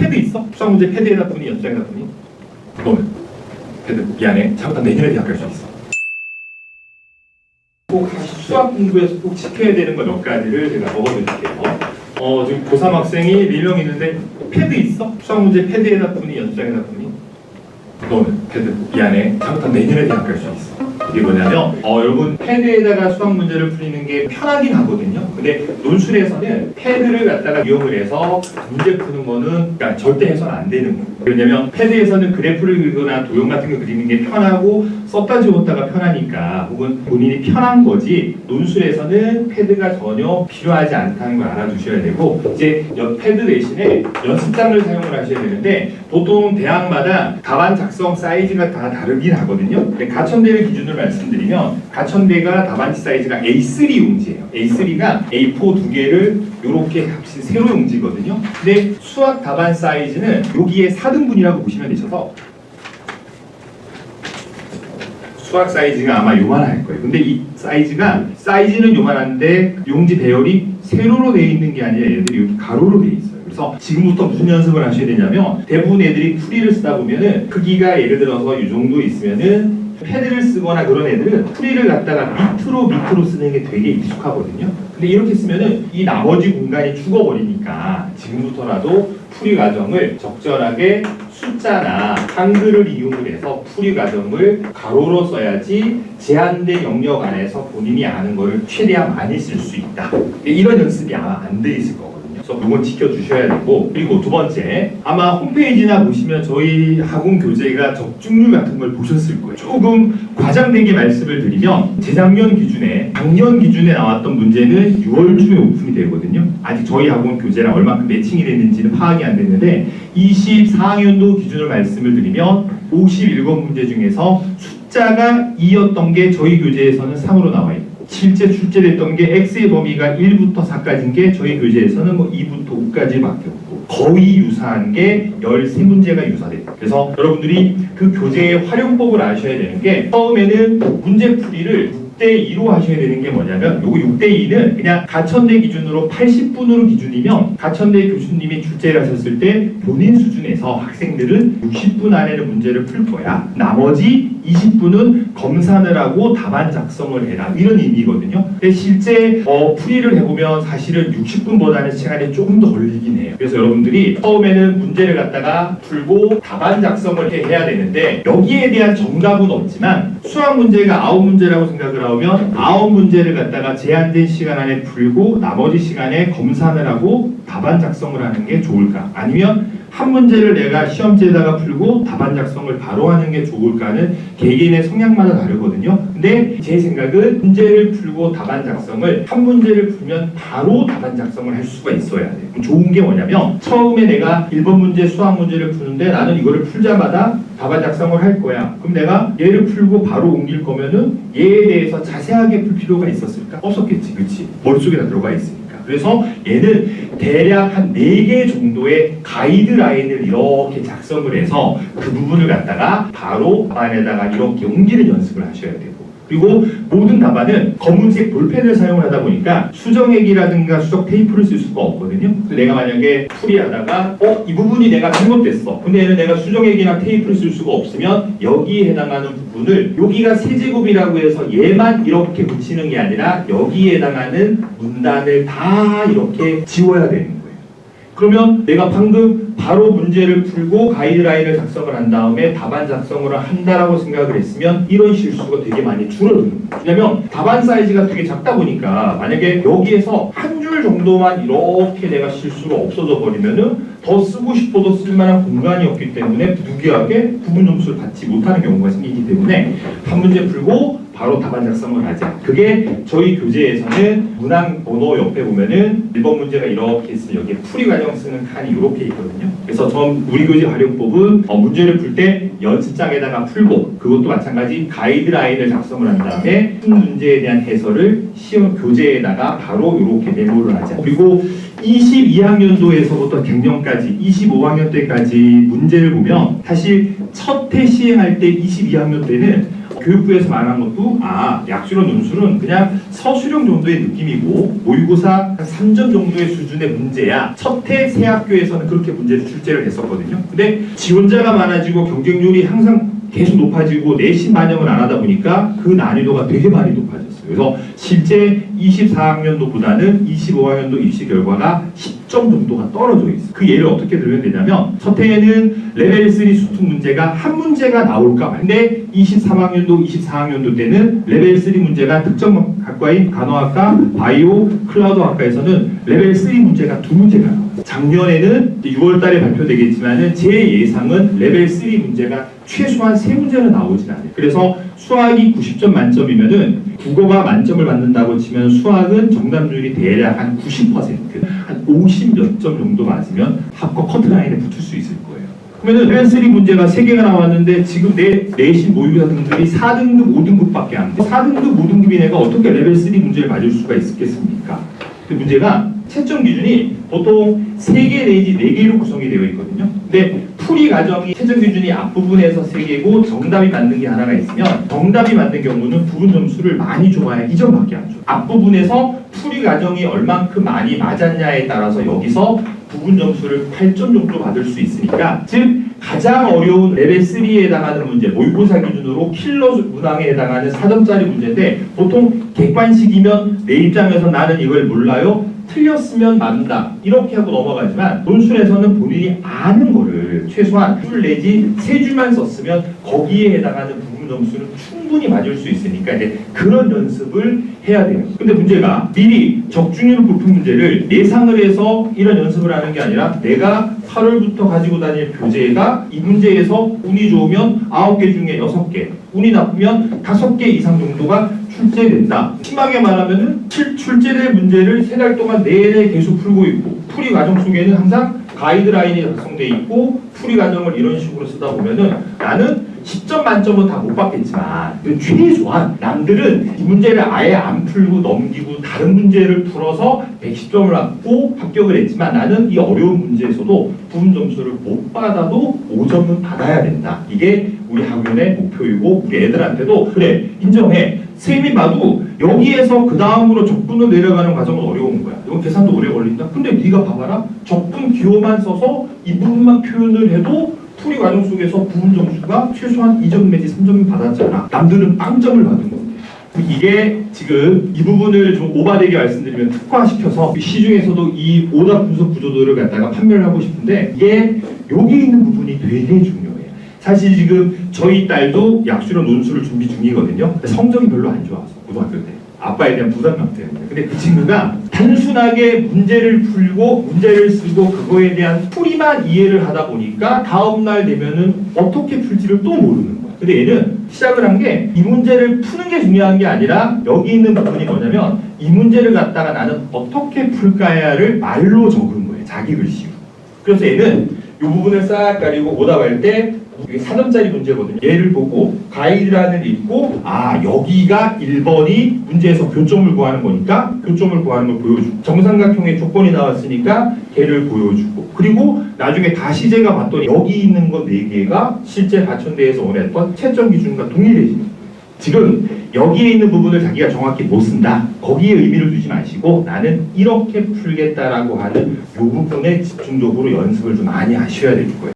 패드 있어? 수학 문제 패드에다 푸니 연장에다 푸니? 그거는 패드 미안해 잘못하면 내년에 대학 갈 수 있어 꼭 수학 공부에서 꼭 지켜야 되는 거 몇 가지를 제가 적어드릴게요 어 지금 고3 학생이 4명 있는데 패드 있어? 수학 문제 패드에다 푸니 연장에다 푸니? 그거는 패드 미안해 잘못하면 내년에 대학 갈 수 있어 이게 뭐냐면 어, 여러분 패드에다가 수학 문제를 풀리는 게 편하긴 하거든요. 근데 논술에서는 패드를 갖다가 이용을 해서 문제 푸는 거는 그러니까 절대 해서는 안 되는 거예요. 왜냐면 패드에서는 그래프를 그리거나 도형 같은 거 그리는 게 편하고 썼다 지웠다가 편하니까 혹은 본인이 편한 거지 논술에서는 패드가 전혀 필요하지 않다는 걸 알아두셔야 되고 이제 연- 패드 대신에 연습장을 사용을 하셔야 되는데 보통 대학마다 답안 작성 사이즈가 다 다르긴 하거든요. 가천대를 기준으로 말씀드리면 가천대가 답안지 사이즈가 A3 용지예요. A3가 A4 두 개를 이렇게 합친 세로 용지거든요. 근데 수학 답안 사이즈는 여기에 4등분이라고 보시면 되셔서 수학 사이즈가 아마 요만할 거예요. 근데 이 사이즈가 사이즈는 요만한데 용지 배열이 세로로 돼 있는 게 아니라 얘들이 여기 가로로 돼 있어요. 그래서 지금부터 무슨 연습을 하셔야 되냐면 대부분 애들이 풀이를 쓰다 보면은 크기가 예를 들어서 이 정도 있으면은 패드를 쓰거나 그런 애들은 풀이를 갖다가 밑으로 밑으로 쓰는 게 되게 익숙하거든요. 근데 이렇게 쓰면은 이 나머지 공간이 죽어버리니까 지금부터라도 풀이 과정을 적절하게 숫자나 한글을 이용을 해서 풀이 과정을 가로로 써야지 제한된 영역 안에서 본인이 아는 거를 최대한 많이 쓸 수 있다. 이런 연습이 아마 안 돼 있을 거거든요. 그래서 이건 지켜주셔야 되고 그리고 두 번째 아마 홈페이지나 보시면 저희 학원 교재가 적중률 같은 걸 보셨을 거예요. 조금 과장되게 말씀을 드리면 재작년 기준에 작년 기준에 나왔던 문제는 6월 중에 오픈이 되거든요. 아직 저희 학원 교재랑 얼마큼 매칭이 됐는지는 파악이 안 됐는데 24학년도 기준으로 말씀을 드리면 51권 문제 중에서 숫자가 2였던 게 저희 교재에서는 3으로 나와 있고 실제 출제됐던 게 X의 범위가 1부터 4까지인 게 저희 교재에서는 뭐 2부터 5까지밖에 없고 거의 유사한 게 13문제가 유사돼요. 그래서 여러분들이 그 교재의 활용법을 아셔야 되는 게 처음에는 문제 풀이를 6대 2로 하셔야 되는 게 뭐냐면 요거 6대 2는 그냥 가천대 기준으로 80분으로 기준이면 가천대 교수님이 출제를 하셨을 때 본인 수준에서 학생들은 60분 안에는 문제를 풀 거야. 나머지 20분은 검사를 하고 답안 작성을 해라 이런 의미거든요. 근데 실제 어, 풀이를 해보면 사실은 60분보다는 시간이 조금 더 걸리긴 해요. 그래서 여러분들이 처음에는 문제를 갖다가 풀고 답안 작성을 해- 해야 되는데 여기에 대한 정답은 없지만 수학 문제가 아홉 문제라고 생각을 하면 아홉 문제를 갖다가 제한된 시간 안에 풀고 나머지 시간에 검사를 하고 답안 작성을 하는 게 좋을까? 아니면 한 문제를 내가 시험지에다가 풀고 답안 작성을 바로 하는 게 좋을까는 개개인의 성향마다 다르거든요. 근데 제 생각은 문제를 풀고 답안 작성을 한 문제를 풀면 바로 답안 작성을 할 수가 있어야 돼요. 좋은 게 뭐냐면 처음에 내가 1번 문제 수학 문제를 푸는데 나는 이거를 풀자마자 답안 작성을 할 거야. 그럼 내가 얘를 풀고 바로 옮길 거면은 얘에 대해서 자세하게 풀 필요가 있었을까? 없었겠지. 그치? 머릿속에 다 들어가 있으니까. 그래서 얘는 대략 한 4개 정도의 가이드라인을 이렇게 작성을 해서 그 부분을 갖다가 바로 답안에다가 이렇게 옮기는 연습을 하셔야 되고 그리고 모든 답안은 검은색 볼펜을 사용을 하다 보니까 수정액이라든가 수정 테이프를 쓸 수가 없거든요. 내가 만약에 풀이하다가 어? 이 부분이 내가 잘못됐어. 근데 얘는 내가 수정액이나 테이프를 쓸 수가 없으면 여기에 해당하는 부분을 여기가 세제곱이라고 해서 얘만 이렇게 붙이는 게 아니라 여기에 해당하는 문단을 다 이렇게 지워야 거예요. 그러면 내가 방금 바로 문제를 풀고 가이드라인을 작성을 한 다음에 답안 작성을 한다라고 생각을 했으면 이런 실수가 되게 많이 거예요. 왜냐면 답안 사이즈가 되게 작다 보니까 만약에 여기에서 한 줄 정도만 이렇게 내가 실수가 없어져 버리면은 더 쓰고 싶어도 쓸만한 공간이 없기 때문에 부득이하게 부분 점수를 받지 못하는 경우가 생기기 때문에 한 문제 풀고 바로 답안 작성을 하자. 그게 저희 교재에서는 문항 번호 옆에 보면은 1번 문제가 이렇게 있으면 여기에 풀이 과정 쓰는 칸이 이렇게 있거든요. 그래서 전 우리 교재 활용법은 어, 문제를 풀 때 연습장에다가 풀고 그것도 마찬가지 가이드라인을 작성을 한 다음에 푼 문제에 대한 해설을 시험 교재에다가 바로 이렇게 메모를 하자. 그리고 22학년도에서부터 갱년까지 25학년 때까지 문제를 보면 사실 첫 해 시행할 때 22학년 때는 교육부에서 말한 것도 아 약수로 논술은 그냥 서술형 정도의 느낌이고 모의고사 한 3점 정도의 수준의 문제야. 첫해 새 학교에서는 그렇게 문제를 출제를 했었거든요. 근데 지원자가 많아지고 경쟁률이 항상 계속 높아지고 내신 반영을 안 하다 보니까 그 난이도가 되게 많이 높아졌어요. 그래서 실제 24학년도보다는 25학년도 입시 결과가 10 점 정도가 떨어져 있어요. 그 예를 어떻게 들면 되냐면 첫 해에는 레벨 3 수특 문제가 한 문제가 나올까 봐. 근데 23학년도, 24학년도 때는 레벨 3 문제가 특정 학과인 간호학과, 바이오, 클라우드학과에서는 레벨 3 문제가 두 문제가 나와요. 작년에는 6월 달에 발표되겠지만은 제 예상은 레벨 3 문제가 최소한 세 문제는 나오진 않아요. 그래서 수학이 90점 만점이면은 국어가 만점을 받는다고 치면 수학은 정답률이 대략 한 90%, 한 50몇 점 정도 맞으면 합격 커트라인에 붙을 수 있을 거예요. 그러면은 레벨 3 문제가 3개가 나왔는데 지금 내 내신 모의고사 등급이 4등급, 5등급밖에 안 돼. 4등급, 5등급인 애가 어떻게 레벨 3 문제를 맞을 수가 있겠습니까? 그 문제가 채점 기준이 보통 3개 내지 4개로 구성이 되어 있거든요. 근데 풀이 과정이 채점 기준이 앞부분에서 3개고 정답이 맞는 게 하나가 있으면 정답이 맞는 경우는 부분 점수를 많이 줘봐야 2점밖에 안 줘. 앞부분에서 풀이 과정이 얼만큼 많이 맞았냐에 따라서 여기서 부분 점수를 8점 정도 받을 수 있으니까 즉 가장 어려운 레벨 3에 해당하는 문제 모의고사 기준으로 킬러 문항에 해당하는 4점짜리 문제인데 보통 객관식이면 내 입장에서 나는 이걸 몰라요 틀렸으면 맞다 이렇게 하고 넘어가지만 논술에서는 본인이 아는 거를 최소한 줄 내지 세 줄만 썼으면 거기에 해당하는 부분 점수는 충분히 맞을 수 있으니까 이제 그런 연습을 해야 돼요. 근데 문제가 미리 적중률 부품 문제를 예상을 해서 이런 연습을 하는 게 아니라 내가 8월부터 가지고 다닐 교재가 이 문제에서 운이 좋으면 9개 중에 6개, 운이 나쁘면 5개 이상 정도가 출제된다. 심하게 말하면은 출, 출제될 문제를 세 달 동안 내내 계속 풀고 있고 풀이 과정 속에는 항상 가이드라인이 작성돼 있고 풀이 과정을 이런 식으로 쓰다 보면은 나는 10점 만점은 다 못 받겠지만 그 최소한 남들은 이 문제를 아예 안 풀고 넘기고 다른 문제를 풀어서 110점을 받고 합격을 했지만 나는 이 어려운 문제에서도 부분 점수를 못 받아도 5점은 받아야 된다. 이게 우리 학원의 목표이고 우리 애들한테도 그래 인정해. 쌤이 봐도 여기에서 그 다음으로 적분을 내려가는 과정은 어려운 거야. 이건 계산도 오래 걸린다. 근데 네가 봐봐라. 적분 기호만 써서 이 부분만 표현을 해도 풀이 과정 속에서 부분 점수가 최소한 2점 내지 3점 받았잖아. 남들은 빵점을 받은 건데. 이게 지금 이 부분을 좀 오바되게 말씀드리면 특화시켜서 시중에서도 이 오답 분석 구조도를 갖다가 판별을 하고 싶은데 이게 여기 있는 부분이 되게 중요해요. 사실 지금 저희 딸도 약수로 논술을 준비 중이거든요. 근데 성적이 별로 안 좋아서 고등학교 때 아빠에 대한 부담감 때문에. 근데 그 친구가 단순하게 문제를 풀고 문제를 쓰고 그거에 대한 풀이만 이해를 하다 보니까 다음 날 되면은 어떻게 풀지를 또 모르는 거야. 근데 얘는 시작을 한 게 이 문제를 푸는 게 중요한 게 아니라 여기 있는 부분이 뭐냐면 이 문제를 갖다가 나는 어떻게 풀까야를 말로 적은 거예요. 자기 글씨로. 그래서 얘는 이 부분을 싹 가리고 오답할 때 이게 4점짜리 문제거든요. 얘를 보고 가이드란을 읽고 아 여기가 1번이 문제에서 교점을 구하는 거니까 교점을 구하는 걸 보여주고 정삼각형의 조건이 나왔으니까 걔를 보여주고 그리고 나중에 다시 제가 봤더니 여기 있는 거 4개가 실제 가천대에서 원했던 채점 기준과 동일해지는. 지금 여기에 있는 부분을 자기가 정확히 못 쓴다. 거기에 의미를 두지 마시고 나는 이렇게 풀겠다라고 하는 이 부분에 집중적으로 연습을 좀 많이 하셔야 될 거예요.